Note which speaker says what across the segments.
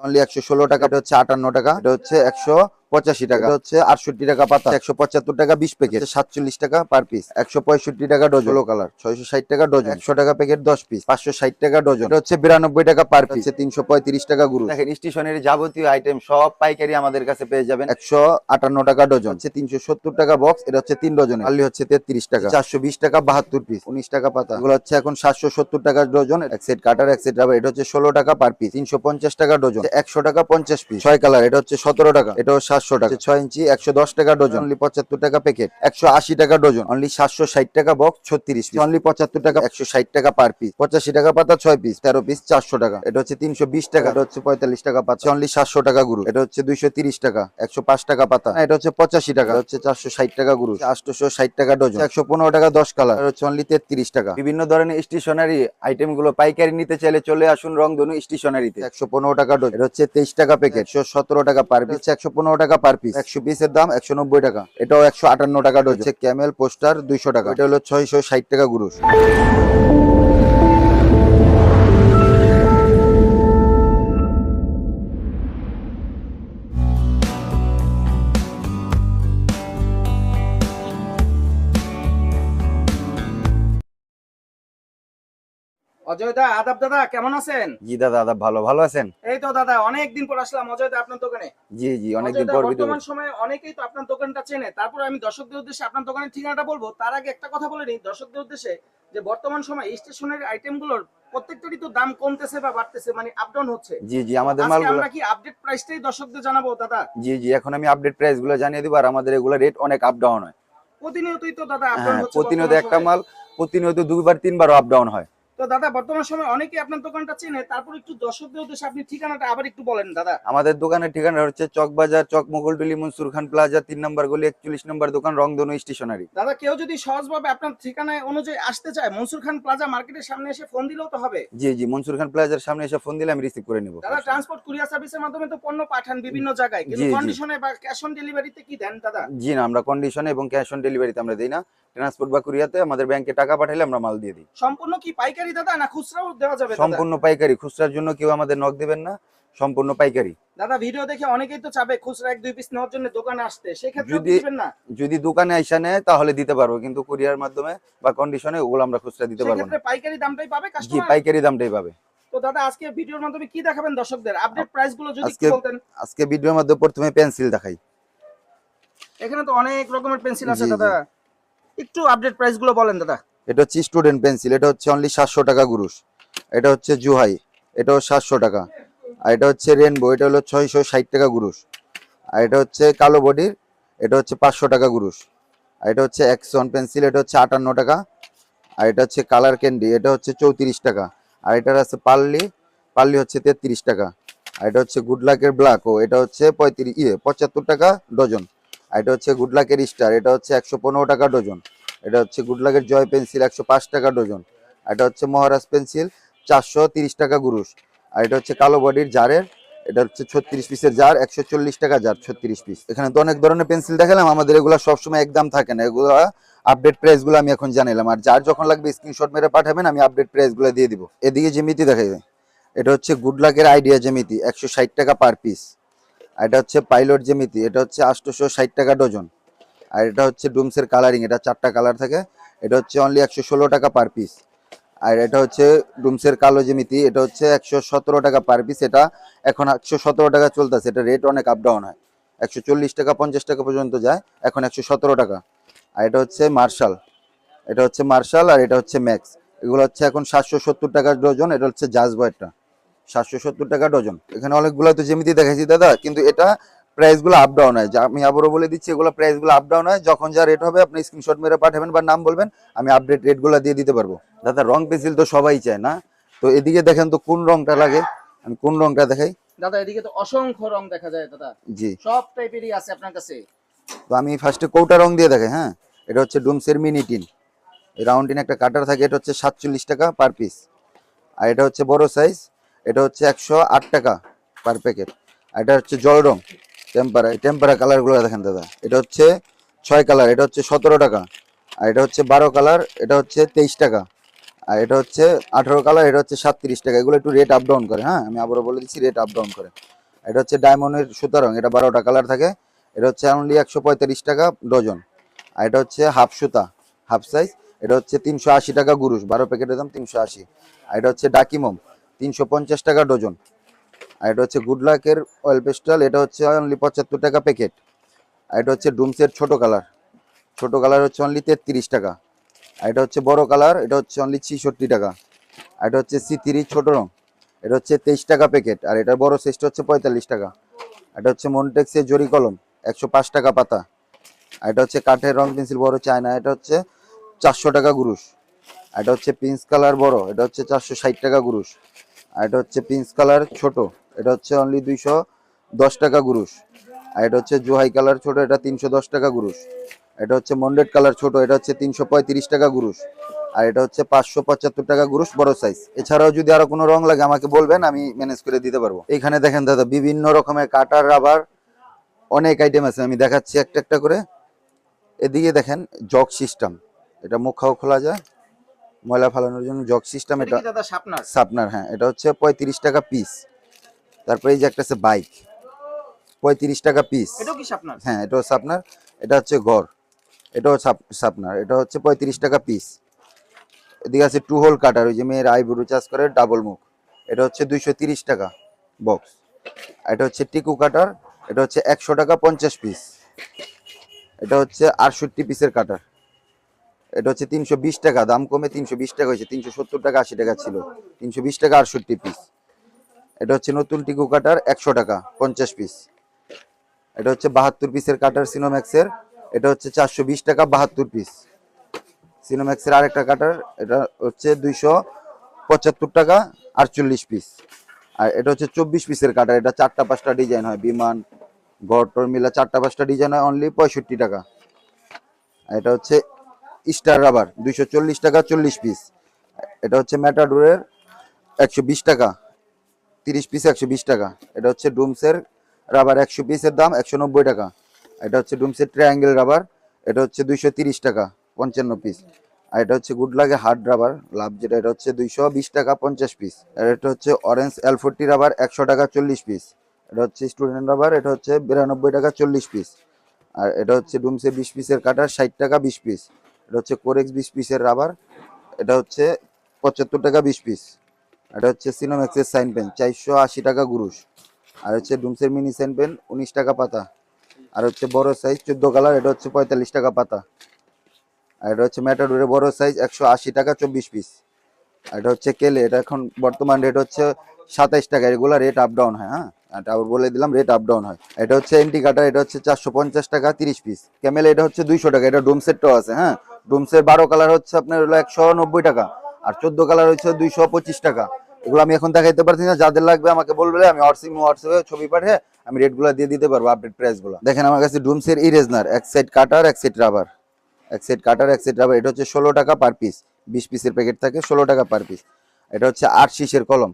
Speaker 1: Only একশো ষোলো টাকা এটা হচ্ছে আটান্ন টাকা এটা হচ্ছে একশো পঁচাশি টাকা। হচ্ছে আটষট্টি টাকা পাতা একশো পঁচাত্তর টাকা বিশ প্যাকেট সাতচল্লিশ টাকা পার পিস একশো পঁয়ষট্টি টাকা ডজন কালার ছয়শো ষাট টাকা ডজন একশো টাকা প্যাকেট দশ পিস পাঁচশো ষাট টাকা ডজন এটা হচ্ছে বিরানব্বই টাকা পার পিস তিনশো পঁয়ত্রিশ টাকা গুরু দেখেন স্টেশনের যাবতীয় আইটেম সব পাইকারি আমাদের কাছে পেয়ে যাবেন। একশো আটান্ন টাকা ডজন হচ্ছে তিনশো সত্তর টাকা বক্স এটা হচ্ছে তিন ডজন আলি হচ্ছে তেত্রিশ টাকা। চারশো বিশ টাকা বাহাত্তর পিস উনিশ টাকা পাতা। এগুলো হচ্ছে এখন সাতশো সত্তর টাকা ডজন এক সেট কাটার এক সেট রাবার এটা হচ্ছে ষোলো টাকা পার পিস তিনশো পঞ্চাশ টাকা ডজন একশো টাকা পঞ্চাশ পিস ছয় কালার এটা হচ্ছে সতেরো টাকা। এটাও সাতশো টাকা। ছয় ইঞ্চি, একশো দশ টাকা ডজন অনলি পঁচাত্তর টাকা প্যাকেট একশো আশি টাকা ডজন অনলি সাতশো ষাট টাকা বক্স ছত্রিশ অনলি পঁচাত্তর টাকা, একশো ষাট টাকা পার পিস পঁচাশি টাকা পাতা, ছয় পিস তেরো পিস চারশো টাকা। এটা হচ্ছে তিনশো বিশ টাকা, এটা হচ্ছে পঁয়তাল্লিশ টাকা পাতা অনলি সাতশো টাকা গুরু, এটা হচ্ছে দুইশো তিরিশ টাকা, একশো পাঁচ টাকা পাতা এটা হচ্ছে পঁচাশি টাকা হচ্ছে চারশো ষাট টাকা গুরু, আটশোশো ষাট টাকা ডজন, একশো পনেরো টাকা দশ কালার হচ্ছে অনলি তেত্রিশ টাকা। বিভিন্ন ধরনের স্টেশনারি আইটেমগুলো পাইকারি নিতে চাইলে চলে আসুন রং রংধনু স্টেশনারিতে একশো পনেরো টাকা ডজন, এটা হচ্ছে তেইশ টাকা প্যাকেট একশো সতেরো টাকা পার পিস একশো পনেরো টাকা পার পিস একশো পিসের দাম একশো নব্বই টাকা। এটাও একশো আটান্ন টাকা ডজন হচ্ছে ক্যামেল পোস্টার দুইশো টাকা। এটা হলো ছয়শো ষাট টাকা গুরুষ
Speaker 2: অজয় দা আদাব দাদা কেমন আছেন?
Speaker 1: জি দাদা দাদা ভালো ভালো আছেন?
Speaker 2: এই তো দাদা অনেকদিন পর আসলাম অজয় দা আপনার দোকানে।
Speaker 1: জি জি অনেকদিন
Speaker 2: অজয় দা,
Speaker 1: পর
Speaker 2: বর্তমান সময়ে অনেকেই তো আপনার দোকানটা চেনে। তারপরে আমি দর্শকদের উদ্দেশ্যে আপনার দোকানের ঠিকানাটা বলব। তার আগে একটা কথা বলে নিই। দর্শকদের উদ্দেশ্যে যে বর্তমান সময় স্টেশনারি আইটেমগুলোর প্রত্যেকটারই তো দাম কমতেছে বা বাড়তেছে মানে আপ ডাউন হচ্ছে।
Speaker 1: জি জি আমাদের মালগুলো
Speaker 2: আমরা কি আপডেট প্রাইসটাই দর্শকদের জানাব দাদা?
Speaker 1: জি জি এখন আমি আপডেট প্রাইসগুলো জানিয়ে দিব আর আমাদের এগুলো রেট অনেক আপ ডাউন হয়।
Speaker 2: প্রতিনিয়তই তো দাদা আপ ডাউন
Speaker 1: হ্যাঁ
Speaker 2: হচ্ছে
Speaker 1: প্রতিনিয়ত একটা মাল প্রতিনিয়ত দুইবার তিনবার আপ ডাউন হয়।
Speaker 2: তো দাদা বর্তমান সময় অনেকেই আপনার দোকানটা চেনে তারপর একটু দর্শকদের উদ্দেশ্যে আপনি ঠিকানাটা আবার একটু বলেন দাদা।
Speaker 1: আমাদের দোকানের ঠিকানা হচ্ছে চকবাজার চক মোগলটুলি মনসুর খান প্লাজা তিন নম্বর গলি একচল্লিশ নম্বর দোকান রংধনু স্টেশনারি।
Speaker 2: দাদা কেউ যদি সহজভাবে আপনার ঠিকানায় অনুযায়ী আসতে চায় মনসুর খান প্লাজা মার্কেটের সামনে এসে ফোন দিলেও তো হবে।
Speaker 1: জি জি মনসুর খান প্লাজার সামনে এসে ফোন দিলে আমি রিসিভ করে নিব।
Speaker 2: দাদা ট্রান্সপোর্ট কুরিয়ার সার্ভিসের মাধ্যমে তো পণ্য পাঠান বিভিন্ন জায়গায় কিন্তু। কন্ডিশনে বা ক্যাশ অন ডেলিভারিতে কি দেন দাদা?
Speaker 1: জি না আমরা কন্ডিশনে এবং ক্যাশ অন ডেলিভারিতে আমরা দিই না। ট্রান্সপোর্ট বা কুরিয়াতে আমাদের ব্যাংকে টাকা পাঠাইলে আমরা মাল দিয়ে দিই।
Speaker 2: সম্পূর্ণ কি পাইকারি দাদা না খুচরাও দেওয়া যাবে
Speaker 1: সম্পূর্ণ পাইকারি খুচরার জন্য কেউ আমাদের নক দিবেন না সম্পূর্ণ পাইকারি।
Speaker 2: দাদা ভিডিও দেখে অনেকেই তো চাবে খুচরা এক দুই পিস নেওয়ার জন্য দোকানে আসতে সেক্ষেত্রে দিবেন না?
Speaker 1: যদি দোকানে আইসা নেয় তাহলে দিতে পারব কিন্তু কুরিয়ার মাধ্যমে বা কন্ডিশনে ওগুলো আমরা খুচরা দিতে পারব না।
Speaker 2: সেক্ষেত্রে পাইকারি দামটাই পাবে কাস্টমার জি
Speaker 1: পাইকারি দামটাই পাবে।
Speaker 2: তো দাদা আজকে ভিডিওর মাধ্যমে কি দেখাবেন দর্শকদের? আপডেট প্রাইসগুলো যদি একটু
Speaker 1: আজকে-
Speaker 2: বলতেন।
Speaker 1: আজকে ভিডিওর মধ্যে প্রথমে পেন্সিল দেখাই।
Speaker 2: এখানে তো অনেক রকমের পেন্সিল আছে। দাদা। একটু আপডেট প্রাইসগুলো বলেন দাদা।
Speaker 1: এটা হচ্ছে স্টুডেন্ট পেন্সিল এটা হচ্ছে অনলি সাতশো টাকা গুরুষ এটা হচ্ছে জুহাই এটাও সাতশো টাকা আর এটা হচ্ছে রেনবো এটা হলো ছয়শো ষাট টাকা গুরুষ আর এটা হচ্ছে কালো বডির এটা হচ্ছে পাঁচশো টাকা গুরুষ আর এটা হচ্ছে অ্যাকশন পেন্সিল এটা হচ্ছে আটান্ন টাকা আর এটা হচ্ছে কালার ক্যান্ডি এটা হচ্ছে চৌত্রিশ টাকা আর এটার আছে পাল্লি পাল্লি হচ্ছে তেত্রিশ টাকা আর এটা হচ্ছে গুড লাকের ও এটা হচ্ছে পঁয়ত্রিশ ইয়ে পঁচাত্তর টাকা ডজন আর এটা হচ্ছে গুড লাকের স্টার এটা হচ্ছে একশো পনেরো টাকা ডজন এটা হচ্ছে গুড লাকের জয় পেন্সিল একশো পাঁচ টাকা ডজন। এটা হচ্ছে মহারাজ পেন্সিল চারশো টাকা গুরুষ আর এটা হচ্ছে কালো বডির জারের, এটা হচ্ছে ছত্রিশ পিসের জার, একশো চল্লিশ টাকা জার, ছত্রিশ পিস। এখানে তো অনেক ধরনের পেন্সিল দেখালাম, আমাদের এগুলো সবসময় একদম থাকে না। এগুলো আপডেট প্রাইসগুলো আমি এখন জানাইলাম। আর যার যখন লাগবে স্ক্রিনশট মেরে পাঠাবেন, আমি আপডেট প্রাইসগুলো দিয়ে দিব। এদিকে জেমিতি দেখা যায় এটা হচ্ছে গুড লাকের আইডিয়া জেমিতি একশো ষাট টাকা পার পিস এটা হচ্ছে পাইলট জেমিতি এটা হচ্ছে ষাট টাকা ডজন। আর এটা হচ্ছে ডুমসের কালারিং এটা চারটা কালার থাকে। এটা হচ্ছে অনলি একশো ষোলো টাকা পার পিস আর এটা হচ্ছে ডুমসের কালো জেমিতি এটা হচ্ছে একশো সতেরো টাকা পার পিস এটা এখন একশো সতেরো টাকা চলতেছে, এটা রেট অনেক আপ ডাউন হয়। একশো চল্লিশ টাকা, পঞ্চাশ টাকা পর্যন্ত যায়, এখন একশো সতেরো টাকা। আর এটা হচ্ছে মার্শাল এটা হচ্ছে মার্শাল আর এটা হচ্ছে ম্যাক্স এগুলো হচ্ছে এখন সাতশো সত্তর টাকা ডজন, এটা হচ্ছে জাজ বয়টা সাতশো সত্তর টাকা ডজন। এখানে অনেকগুলো তো জেমিতি দেখাইছি, দাদা। কিন্তু এটা প্রাইসগুলো আপ ডাউন হয়। যা আমি আবারও বলে দিচ্ছি এগুলো প্রাইসগুলো আপ ডাউন হয়। যখন যা রেট হবে আপনি স্ক্রিনশট মেরে পাঠাবেন বা নাম বলবেন আমি আপডেট রেটগুলো দিয়ে দিতে পারব। দাদা রং পেন্সিল তো সবাই চায় না। তো এদিকে দেখেন তো কোন রংটা লাগে? আমি কোন রংটা দেখাই?
Speaker 2: দাদা এদিকে তো অসংখ্য রং দেখা যায় দাদা।
Speaker 1: জি।
Speaker 2: সব টাইপেরই আছে আপনার কাছে।
Speaker 1: তো আমি ফার্স্টে কৌটা রং দিয়ে দেখাই হ্যাঁ? এটা হচ্ছে ডুমসের মিনি টিন এই রাউন্ড টিন একটা কাটার থাকে এটা হচ্ছে সাতচল্লিশ টাকা পার পিস আর এটা হচ্ছে বড় সাইজ এটা হচ্ছে একশো আট টাকা পার প্যাকেট আর এটা হচ্ছে জল রং। টেম্পারা টেম্পারা কালারগুলো দেখেন দাদা এটা হচ্ছে ছয় কালার এটা হচ্ছে সতেরো টাকা আর এটা হচ্ছে বারো কালার এটা হচ্ছে তেইশ টাকা আর এটা হচ্ছে আঠারো কালার এটা হচ্ছে সাতত্রিশ টাকা এগুলো একটু রেট আপ ডাউন করে হ্যাঁ আমি আবারও বলে দিচ্ছি রেট আপ ডাউন করে এটা হচ্ছে ডায়মন্ডের সুতা রং এটা বারোটা কালার থাকে এটা হচ্ছে অনলি একশো পঁয়তাল্লিশ টাকা ডজন আর এটা হচ্ছে হাফ সুতা হাফ সাইজ এটা হচ্ছে তিনশো আশি টাকা গুরুশ বারো প্যাকেটের দাম তিনশো আশি আর এটা হচ্ছে ডাকিমম তিনশো পঞ্চাশ টাকা ডজন আর এটা হচ্ছে গুড লাকের অয়েল পেস্টাল এটা হচ্ছে অনলি পঁচাত্তর টাকা প্যাকেট আর এটা হচ্ছে ডুমসের ছোট কালার ছোট কালার হচ্ছে অনলি তেত্রিশ টাকা আর এটা হচ্ছে বড় কালার এটা হচ্ছে অনলি ছিষট্টি টাকা আর এটা হচ্ছে সি থ্রি ছোট রং এটা হচ্ছে তেইশ টাকা প্যাকেট আর এটার বড় সাইজটা হচ্ছে পঁয়তাল্লিশ টাকা এটা হচ্ছে মনটেক্সের জরি কলম একশো পাঁচ টাকা পাতা আর এটা হচ্ছে কাঠের রং পেন্সিল বড় চায়না এটা হচ্ছে চারশো টাকা গুরুশ এটা হচ্ছে পিঙ্ক কালার বড় এটা হচ্ছে চারশো ষাট টাকা গুরুশ আর এটা হচ্ছে পিঙ্ক কালার ছোট এটা হচ্ছে অনলি দুইশো দশ টাকা গুরুশ। আর এটা হচ্ছে জোহাই কালার ছোট এটা তিনশো দশ টাকা গুরুশ। এটা হচ্ছে মন্ডেড কালার ছোট এটা হচ্ছে তিনশো পঁয়ত্রিশ টাকা গুরুশ। আর এটা হচ্ছে পাঁচশো পঁচাত্তর টাকা গুরুশ বড় সাইজ এছাড়াও যদি আরও কোনো রং লাগে আমাকে বলবেন আমি ম্যানেজ করে দিতে পারব। এখানে দেখেন দাদা বিভিন্ন রকমের কাটার রাবার অনেক আইটেম আছে। আমি দেখাচ্ছি একটা একটা করে। এদিকে দেখেন জগ সিস্টেম এটা মুখাও খোলা যায়। ময়লা ফালানোর জন্য জগ সিস্টেম
Speaker 2: এটা
Speaker 1: এটা
Speaker 2: দাদা সাপনার
Speaker 1: সাপনার হ্যাঁ। এটা হচ্ছে পঁয়ত্রিশ টাকা পিস তারপরে এই যে একটা আছে বাইক পঁয়ত্রিশ টাকা পিস হ্যাঁ এটাও সাপনার এটা হচ্ছে ঘর এটাও সাপ- সাপনার এটা হচ্ছে পঁয়ত্রিশ টাকা পিস এদিকে আছে টু হোল কাটার ওই যে মেয়ের আইব্রু চাষ করে ডাবল মুখ। এটা হচ্ছে দুইশো তিরিশ টাকা বক্স এটা হচ্ছে টিকু কাটার এটা হচ্ছে একশো টাকা পঞ্চাশ পিস এটা হচ্ছে আটষট্টি পিসের কাটার এটা হচ্ছে তিনশো বিশ টাকা দাম কমে তিনশো বিশ টাকা হয়েছে তিনশো সত্তর টাকা আশি টাকা ছিল। তিনশো বিশ টাকা আটষট্টি পিস এটা হচ্ছে নতুন টিকু কাটার একশো টাকা, পঞ্চাশ পিস এটা হচ্ছে বাহাত্তর পিসের কাটার সিনোম্যাক্সের এটা হচ্ছে চারশো বিশ টাকা বাহাত্তর পিস সিনোম্যাক্সের আরেকটা কাটার, এটা হচ্ছে দুইশো পঁচাত্তর টাকা আটচল্লিশ পিস আর এটা হচ্ছে চব্বিশ পিসের কাটার, এটা চারটা পাঁচটা ডিজাইন হয়, বিমান, ঘর, টর মিলা চারটা পাঁচটা ডিজাইন হয় অনলি পঁয়ষট্টি টাকা। এটা হচ্ছে স্টার রাবার, দুইশো চল্লিশ টাকা চল্লিশ পিস এটা হচ্ছে ম্যাটাডোরের একশো বিশ টাকা। তিরিশ পিস একশো বিশ টাকা এটা হচ্ছে ডুমসের রাবার একশো পিসের দাম একশো নব্বই টাকা এটা হচ্ছে ডুমসের ট্রায়াঙ্গেল রাবার এটা হচ্ছে দুইশো তিরিশ টাকা পঞ্চান্ন পিস আর এটা হচ্ছে গুড লাগে হার্ড রাবার লাভ যেটা এটা হচ্ছে দুইশো বিশ টাকা পঞ্চাশ পিস আর এটা হচ্ছে অরেঞ্জ এল ফোরটি রাবার একশো টাকা চল্লিশ পিস এটা হচ্ছে স্টুডেন্ট রাবার এটা হচ্ছে বিরানব্বই টাকা চল্লিশ পিস আর এটা হচ্ছে ডুমসে বিশ পিসের কাটার ষাট টাকা বিশ পিস এটা হচ্ছে কোরেক্স বিশ পিসের রাবার এটা হচ্ছে পঁচাত্তর টাকা বিশ পিস এটা হচ্ছে সিনোম্যাক্সের সাইন পেন চারশো আশি টাকা গুরুশ। আর হচ্ছে ডুমসের মিনি সাইন পেন উনিশ টাকা পাতা। আর হচ্ছে বড় সাইজ চোদ্দ কালার এটা হচ্ছে পঁয়তাল্লিশ টাকা পাতা। আর এটা হচ্ছে ম্যাটাডোরের বড় সাইজ একশো আশি টাকা, চব্বিশ পিস আর এটা হচ্ছে কেলে এটা এখন বর্তমান রেট হচ্ছে সাতাইশ টাকা। এগুলো রেট আপ ডাউন হয় হ্যাঁ? এটা আবার বলে দিলাম রেট আপ ডাউন হয়। এটা হচ্ছে এন্টি কাটার এটা হচ্ছে চারশো পঞ্চাশ টাকা, তিরিশ পিস ক্যামেল এটা হচ্ছে দুইশো টাকা। এটা ডুমসেরটাও আছে হ্যাঁ? ডুমসের বারো কালার হচ্ছে আপনার হলো একশো নব্বই টাকা। আর চোদ্দ কালার হচ্ছে দুইশো পঁচিশ টাকা। এগুলো আমি এখন দেখাইতে পারছি না, যাদের লাগবে আমাকে বলবে, আমি হোয়াটসঅ্যাপ হোয়াটসঅ্যাপে ছবি পাঠিয়ে আমি রেটগুলো দিয়ে দিতে পারব আপডেট প্রাইসগুলো দেখেন আমার কাছে ডুমসের ইরেজনার এক সাইড কাটার এক সাইড রাবার এক সেট কাটার এক সেট রাবার এটা হচ্ছে ষোলো টাকা পার পিস বিশ পিসের প্যাকেট থাকে, ষোলো টাকা পার পিস এটা হচ্ছে আট শীষের কলম।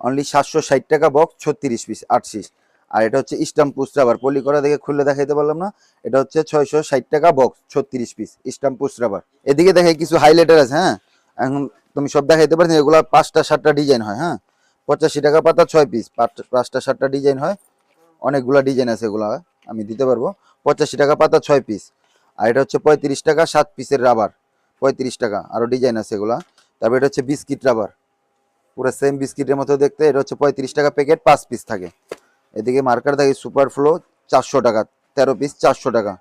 Speaker 1: অনলি সাতশো ষাট টাকা বক্স ছত্রিশ পিস আট শীষ। আর এটা হচ্ছে স্টাম্প পুস্ট রাবার পলি করা দেখে খুললে দেখাইতে পারলাম না। এটা হচ্ছে ছয়শো ষাট টাকা বক্স ছত্রিশ পিস স্টাম্প পুস্ট রাবার এদিকে দেখে কিছু হাইলাইটার আছে হ্যাঁ? এখন তুমি সব দেখাইতে পারছি এগুলো পাঁচটা, সাতটা ডিজাইন হয় হ্যাঁ? পঁচাশি টাকা পাতা, ছয় পিস পাঁচটা, সাতটা ডিজাইন হয়, অনেকগুলা ডিজাইন আছে এগুলা, আমি দিতে পারব। পঁচাশি টাকা পাতা, ছয় পিস আর এটা হচ্ছে পঁয়ত্রিশ টাকা, সাত পিসের রাবার পঁয়ত্রিশ টাকা আরও ডিজাইন আছে এগুলা। তারপর এটা হচ্ছে বিস্কিট রাবার পুরো সেম বিস্কিটের মতো দেখতে, এটা হচ্ছে পঁয়ত্রিশ টাকা প্যাকেট পাঁচ পিস থাকে। এদিকে মার্কার থাকে সুপার ফ্লো চারশো টাকা, তেরো পিস চারশো টাকা।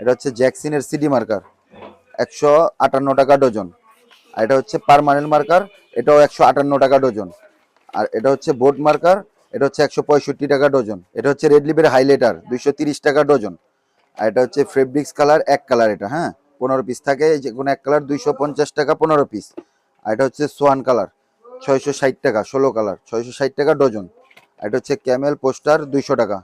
Speaker 1: এটা হচ্ছে জ্যাকসিনের সিডি মার্কার একশো আটান্ন টাকা ডজন আর এটা হচ্ছে পারমানেন্ট মার্কার এটাও একশো আটান্ন টাকা ডজন আর এটা হচ্ছে বোর্ড মার্কার এটা হচ্ছে একশো পঁয়ষট্টি টাকা ডজন এটা হচ্ছে রেড লিপের হাইলাইটার দুইশো তিরিশ টাকা ডজন আর এটা হচ্ছে ফেব্রিক্স কালার এক কালার এটা হ্যাঁ? পনেরো পিস থাকে, যে কোনো এক কালার দুইশো পঞ্চাশ টাকা, পনেরো পিস আর এটা হচ্ছে সোয়ান কালার ছয়শো ষাট টাকা, ষোলো কালার ছয়শো ষাট টাকা ডজন আর এটা হচ্ছে ক্যামেল পোস্টার দুইশো টাকা।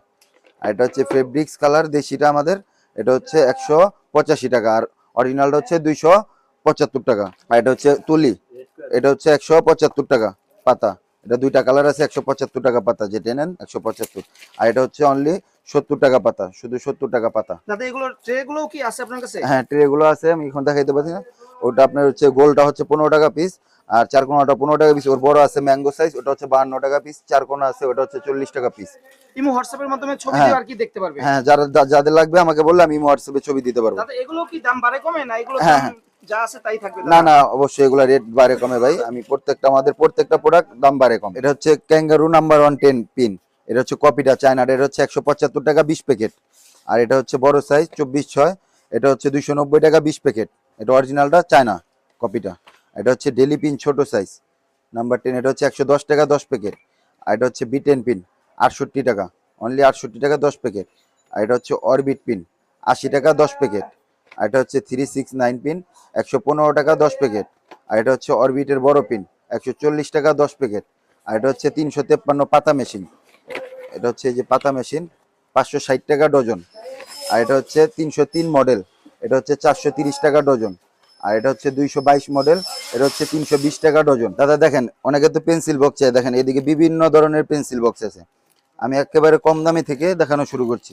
Speaker 1: আর এটা হচ্ছে ফেব্রিক্স কালার দেশিটা আমাদের, এটা হচ্ছে একশো পঁচাশি টাকা। আর অরিজিনালটা হচ্ছে দুইশো পঁচাত্তর টাকা। আর এটা হচ্ছে তুলি। এটা হচ্ছে একশো পঁচাত্তর টাকা পাতা। এটা দুইটা কালার আছে একশো পঁচাত্তর টাকা পাতা। যেটা নেন একশো পঁচাত্তর। আর এটা হচ্ছে অনলি সত্তর টাকা পাতা শুধু সত্তর টাকা পাতা। হ্যাঁ ট্রে গুলো আছে আমি এখন দেখাইতে পারছি না। ওটা আপনার হচ্ছে গোলটা হচ্ছে পনেরো টাকা পিস আর চার কোনাটা পনেরো টাকা পিস ওর বড় আছে ম্যাঙ্গো সাইজ ওটা হচ্ছে বাহান্ন টাকা পিস চার কোনা আছে ওটা হচ্ছে চল্লিশ টাকা পিস
Speaker 2: ইমো হোয়াটসঅ্যাপের মাধ্যমে ছবি
Speaker 1: হ্যাঁ।
Speaker 2: দিয়ে আর কি দেখতে পারবে।
Speaker 1: হ্যাঁ যারা যাদের লাগবে আমাকে বললাম আমি হোয়াটসঅ্যাপে ছবি দিতে পারব।
Speaker 2: এগুলো কি দাম বাড়ে কমে না? এগুলো
Speaker 1: হ্যাঁ,
Speaker 2: যা আছে তাই থাকবে
Speaker 1: না না অবশ্যই এগুলা রেট বাড়ে কমে ভাই। আমি প্রত্যেকটা আমাদের প্রত্যেকটা প্রোডাক্ট দাম বাড়ে কম। এটা হচ্ছে kangaroo number one ten pin এটা হচ্ছে কপিটা চায়নার এটা হচ্ছে একশো পঁচাত্তর টাকা বিশ প্যাকেট আর এটা হচ্ছে বড় সাইজ চব্বিশ ছয়। এটা হচ্ছে দুইশো নব্বই টাকা বিশ প্যাকেট এটা অরিজিনালটা চায়না কপিটা এটা হচ্ছে ডেলি পিন ছোট সাইজ নাম্বার টেন এটা হচ্ছে একশো দশ টাকা দশ প্যাকেট আর এটা হচ্ছে বি টেন পিন আটষট্টি টাকা। অনলি আটষট্টি টাকা দশ প্যাকেট আর এটা হচ্ছে অরবিট পিন আশি টাকা দশ প্যাকেট আর এটা হচ্ছে থ্রি সিক্স নাইন পিন একশো পনেরো টাকা দশ প্যাকেট আর এটা হচ্ছে অরবিটের বড় পিন একশো চল্লিশ টাকা দশ প্যাকেট আর এটা হচ্ছে তিনশো তেপ্পান্ন পাতা মেশিন এটা হচ্ছে যে পাতা মেশিন পাঁচশো ষাট টাকা ডজন আর এটা হচ্ছে তিনশো তিন মডেল এটা হচ্ছে চারশো তিরিশ টাকা ডজন আর এটা হচ্ছে দুইশো বাইশ মডেল এটা হচ্ছে তিনশো বিশ টাকা ডজন দাদা, দেখেন, অনেকে তো পেন্সিল বক্স চাই দেখেন, এদিকে বিভিন্ন ধরনের পেন্সিল বক্স আছে। আমি একেবারে কম দামি থেকে দেখানো শুরু করছি।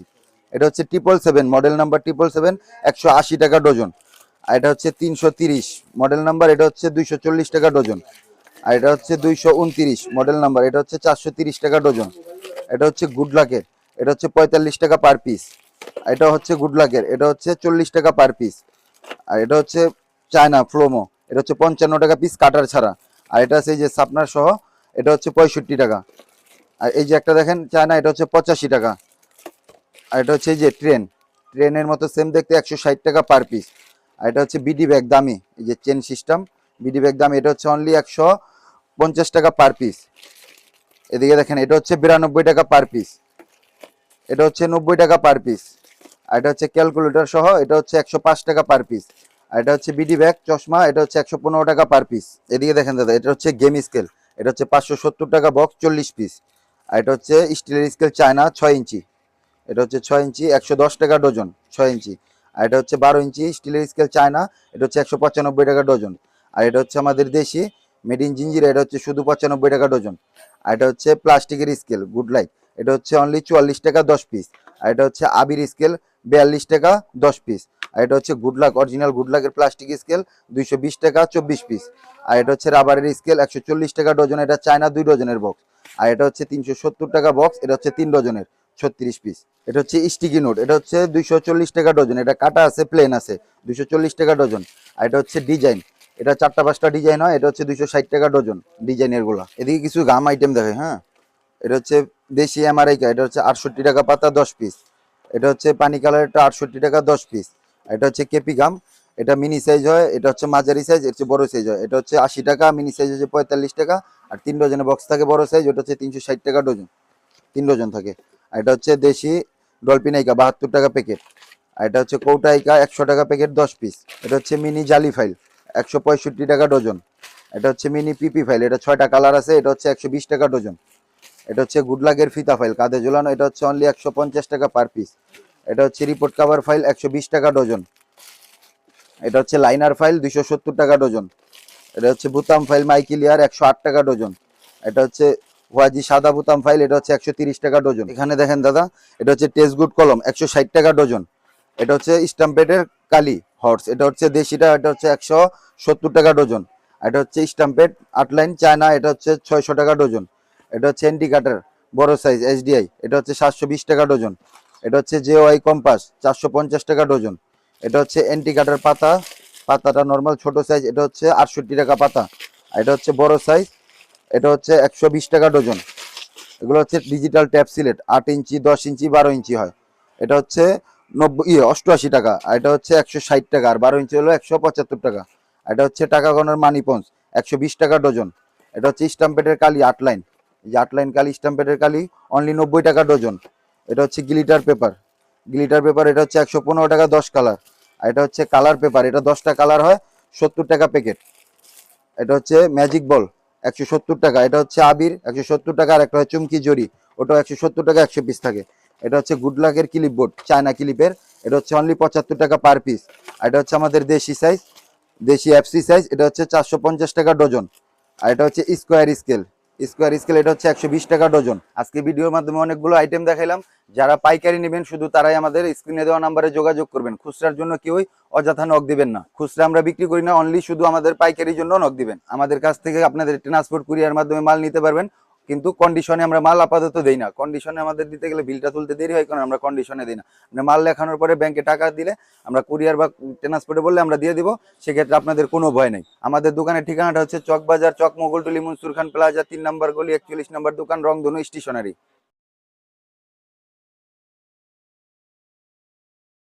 Speaker 1: এটা হচ্ছে triple seven model number triple seven একশো আশি টাকা ডজন আর এটা হচ্ছে তিনশো তিরিশ মডেল নাম্বার এটা হচ্ছে দুইশো চল্লিশ টাকা ডজন আর এটা হচ্ছে দুইশো উনত্রিশ মডেল নাম্বার এটা হচ্ছে চারশো তিরিশ টাকা ডজন এটা হচ্ছে গুড লাকের এটা হচ্ছে পঁয়তাল্লিশ টাকা পার পিস এটা হচ্ছে গুড লাকের এটা হচ্ছে চল্লিশ টাকা পার পিস আর এটা হচ্ছে চায়না ফ্লোমো এটা হচ্ছে পঞ্চান্ন টাকা পিস কাটার ছাড়া আর এটা এই যে সাপনার সহ এটা হচ্ছে পঁয়ষট্টি টাকা আর এই যে একটা দেখেন চায়না এটা হচ্ছে পঁচাশি টাকা আর এটা হচ্ছে যে ট্রেন ট্রেনের মতো সেম দেখতে একশো ষাট টাকা পার পিস আর এটা হচ্ছে বিডি ব্যাগ দামি এই যে চেন সিস্টেম বিডি ব্যাগ দামি এটা হচ্ছে অনলি একশো পঞ্চাশ টাকা পার পিস এদিকে দেখেন এটা হচ্ছে বিরানব্বই টাকা পার পিস এটা হচ্ছে নব্বই টাকা পার পিস আর এটা হচ্ছে ক্যালকুলেটর সহ এটা হচ্ছে একশো পাঁচ টাকা পার পিস আর এটা হচ্ছে বিডি ব্যাগ চশমা এটা হচ্ছে একশো পনেরো টাকা পার পিস এদিকে দেখেন দাদা এটা হচ্ছে গেম স্কেল এটা হচ্ছে পাঁচশো সত্তর টাকা বক্স চল্লিশ পিস আর এটা হচ্ছে স্টিলের স্কেল চায়না ছয় ইঞ্চি এটা হচ্ছে ছয় ইঞ্চি একশো দশ টাকা ডজন ছয় ইঞ্চি আর এটা হচ্ছে বারো ইঞ্চি স্টিলের স্কেল চায়না এটা হচ্ছে একশো পঁচানব্বই টাকা ডজন আর এটা হচ্ছে আমাদের দেশি মেড ইন জিঞ্জিরা এটা হচ্ছে শুধু পঁচানব্বই টাকা ডজন আর এটা হচ্ছে প্লাস্টিকের স্কেল গুড লাইট এটা হচ্ছে অনলি চুয়াল্লিশ টাকা দশ পিস আর এটা হচ্ছে আবির স্কেল বিয়াল্লিশ টাকা দশ পিস আর এটা হচ্ছে গুড লাক অরিজিনাল গুড লাকের প্লাস্টিক স্কেল দুইশো বিশ টাকা চব্বিশ পিস আর এটা হচ্ছে রাবারের স্কেল একশো চল্লিশ টাকা ডজন এটা চায়না দুই ডজনের বক্স আর এটা হচ্ছে তিনশো সত্তর টাকা বক্স এটা হচ্ছে তিন ডজনের ছত্রিশ পিস এটা হচ্ছে স্টিকি নোট এটা হচ্ছে দুইশো চল্লিশ টাকা ডজন এটা কাটা আছে প্লেন আছে দুইশো চল্লিশ টাকা ডজন আর এটা হচ্ছে ডিজাইন এটা চারটা পাঁচটা ডিজাইন হয় এটা হচ্ছে দুইশো ষাট টাকা ডজন ডিজাইনেরগুলা এদিকে কিছু গাম আইটেম দেখে হ্যাঁ এটা হচ্ছে দেশি এমআরআই এটা হচ্ছে আটষট্টি টাকা পাতা দশ পিস এটা হচ্ছে পানি কালার কালারটা আটষট্টি টাকা দশ পিস এটা হচ্ছে কেপি গাম এটা মিনি সাইজ হয় এটা হচ্ছে মাঝারি সাইজ এর হচ্ছে বড় সাইজ হয় এটা হচ্ছে আশি টাকা মিনি সাইজ হচ্ছে পঁয়তাল্লিশ টাকা আর তিন ডজনের বক্স থাকে বড় সাইজ ওটা হচ্ছে তিনশো ষাট টাকা ডজন তিন ডজন থাকে এটা হচ্ছে দেশি ডলপিনাইকা বাহাত্তর টাকা প্যাকেট আর এটা হচ্ছে কৌটাইকা একশো টাকা প্যাকেট দশ পিস এটা হচ্ছে মিনি জালি ফাইল একশো পঁয়ষট্টি টাকা ডজন এটা হচ্ছে মিনি পিপি ফাইল এটা ছয়টা কালার আছে এটা হচ্ছে একশো বিশ টাকা ডজন এটা হচ্ছে গুডলাগের ফিতা ফাইল কাঁধে ঝোলানো এটা হচ্ছে অনলি একশো পঞ্চাশ টাকা পার পিস এটা হচ্ছে রিপোর্ট কাভার ফাইল একশো বিশ টাকা ডজন এটা হচ্ছে লাইনার ফাইল দুইশো সত্তর টাকা ডজন এটা হচ্ছে বুতাম ফাইল মাইকিলিয়ার একশো আট টাকা ডজন এটা হচ্ছে ওয়াজি সাদা বুতাম ফাইল এটা হচ্ছে একশো টাকা ডজন এখানে দেখেন দাদা এটা হচ্ছে টেস্ট গুড কলম একশো ষাট টাকা ডজন এটা হচ্ছে স্টাম্পেডের কালি হর্স এটা হচ্ছে দেশিটা এটা হচ্ছে একশো সত্তর টাকা ডজন এটা হচ্ছে স্টাম্পেড আটলাইন চায়না এটা হচ্ছে ছয়শো টাকা ডজন এটা হচ্ছে এন্টি কাটার বড় সাইজ এসডিআই এটা হচ্ছে সাতশো বিশ টাকা ডজন এটা হচ্ছে জেওয়াই কম্পাস চারশো পঞ্চাশ টাকা ডজন এটা হচ্ছে এন্টি কাটার পাতা পাতাটা নর্মাল ছোট সাইজ এটা হচ্ছে আটষট্টি টাকা পাতা এটা হচ্ছে বড় সাইজ এটা হচ্ছে একশো বিশ টাকা ডজন। এগুলো হচ্ছে ডিজিটাল ট্যাপ সিলেট আট ইঞ্চি, দশ ইঞ্চি, বারো ইঞ্চি হয়। এটা হচ্ছে নব্বই ইয়ে অষ্টআশি টাকা, আর এটা হচ্ছে একশো ষাট টাকা, আর বারো ইঞ্চি হলো একশো পঁচাত্তর টাকা। এটা হচ্ছে টাকা গণের মানি পঞ্চ একশো বিশ টাকা ডজন। এটা হচ্ছে স্টাম্পেটের কালি, আট লাইন এই যে আট লাইন কালি স্টাম্পেটের কালি অনলি নব্বই টাকা ডজন। এটা হচ্ছে গ্লিটার পেপার গ্লিটার পেপার এটা হচ্ছে একশো পনেরো টাকা, দশ কালার আর এটা হচ্ছে কালার পেপার এটা দশটা কালার হয়, সত্তর টাকা প্যাকেট এটা হচ্ছে ম্যাজিক বল একশো সত্তর টাকা। এটা হচ্ছে আবির, একশো সত্তর টাকা, আর একটা হচ্ছে চুমকি জড়ি ওটাও একশো সত্তর টাকা, একশো পিস থাকে। এটা হচ্ছে গুড লাকের ক্লিপ বোর্ড চায়না ক্লিপের এটা হচ্ছে অনলি পঁচাত্তর টাকা পার পিস আর এটা হচ্ছে আমাদের দেশি সাইজ দেশি এফসি সাইজ এটা হচ্ছে চারশো পঞ্চাশ টাকা ডজন আর এটা হচ্ছে স্কোয়ার স্কেল স্কোয়ার স্কেল এটা হচ্ছে একশো বিশ টাকা ডজন। আজকে ভিডিওর মাধ্যমে অনেকগুলো আইটেম দেখাইলাম। যারা পাইকারি নেবেন, শুধু তারাই আমাদের স্ক্রিনে দেওয়া নাম্বারে যোগাযোগ করবেন। খুচরার জন্য কেউই অযথা নক দিবেন না। খুচরা আমরা বিক্রি করি না অনলি শুধু আমাদের পাইকারির জন্য নক দিবেন। আমাদের কাছ থেকে আপনাদের ট্রান্সপোর্ট কুরিয়ার মাধ্যমে মাল নিতে পারবেন। কিন্তু কন্ডিশনে আমরা মাল আপাতত দেই না। কন্ডিশনে আমাদের দিতে গেলে বিলটা তুলতে দেরি হয়, কারণ আমরা কন্ডিশনে দিই না। মানে মাল লেখানোর পরে ব্যাংকে টাকা দিলে আমরা কুরিয়ার বা ট্রান্সপোর্টে বললে আমরা দিয়ে দিব, সেক্ষেত্রে আপনাদের কোনো ভয় নেই। আমাদের দোকানের ঠিকানাটা হচ্ছে চকবাজার চক মোগলটুলি মনসুর খান প্লাজা তিন নম্বর গলি, একচল্লিশ নম্বর দোকান, রংধনু স্টেশনারি